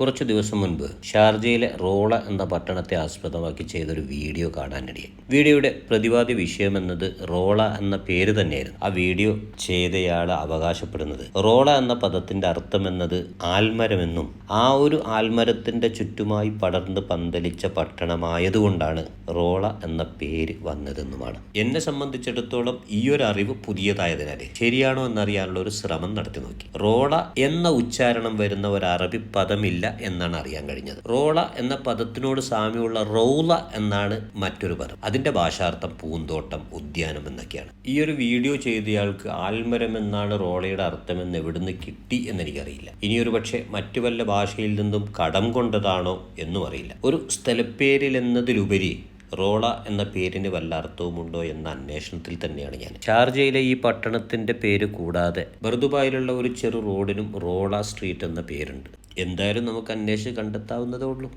കുറച്ചു ദിവസം മുൻപ് ഷാർജയിലെ റോള എന്ന പട്ടണത്തെ ആസ്പദമാക്കി ചെയ്തൊരു വീഡിയോ കാണാനിടയായി വീഡിയോയുടെ പ്രതിവാദി വിഷയം എന്നത് റോള എന്ന പേര് തന്നെയായിരുന്നു. ആ വീഡിയോ ചെയ്തയാൾ അവകാശപ്പെടുന്നത്. റോള എന്ന പദത്തിന്റെ അർത്ഥം എന്നത് ആൽമരമെന്നും ആ ഒരു ആൽമരത്തിന്റെ ചുറ്റുമായി പടർന്ന് പന്തലിച്ച പട്ടണമായതുകൊണ്ടാണ് റോള എന്ന പേര് വന്നതെന്നുമാണ്. എന്നെ സംബന്ധിച്ചിടത്തോളം ഈ ഒരു അറിവ് പുതിയതായതിനാൽ ശരിയാണോ എന്നറിയാനുള്ള ഒരു ശ്രമം നടത്തി നോക്കി. റോള എന്ന ഉച്ചാരണം വരുന്ന ഒരു അറബി പദമില്ല എന്നാണ് അറിയാൻ കഴിഞ്ഞത്. റോള എന്ന പദത്തിനോട് സാമ്യമുള്ള റൗള എന്നാണ് മറ്റൊരു പദം. അതിന്റെ ഭാഷാർത്ഥം പൂന്തോട്ടം ഉദ്യാനം എന്നൊക്കെയാണ്. ഈ ഒരു വീഡിയോ ചെയ്തയാൾക്ക് ആൽമരം എന്നാണ് റോളയുടെ അർത്ഥമെന്ന് എവിടുന്ന് കിട്ടി എന്ന് എനിക്കറിയില്ല ഇനിയൊരു പക്ഷേ മറ്റു വല്ല ഭാഷയിൽ നിന്നും കടം കൊണ്ടതാണോ എന്നും അറിയില്ല. ഒരു സ്ഥലപ്പേരിൽ എന്നതിലുപരി റോള എന്ന പേരിന് വല്ല അർത്ഥവുമുണ്ടോ എന്ന അന്വേഷണത്തിൽ തന്നെയാണ് ഞാൻ. ഷാർജയിലെ ഈ പട്ടണത്തിന്റെ പേര് കൂടാതെ ബർദുബായിലുള്ള ഒരു ചെറു റോഡിനും റോള സ്ട്രീറ്റ് എന്ന പേരുണ്ട്. എന്തായാലും നമുക്ക് അന്വേഷിച്ച് കണ്ടെത്താവുന്നതേ ഉള്ളൂ.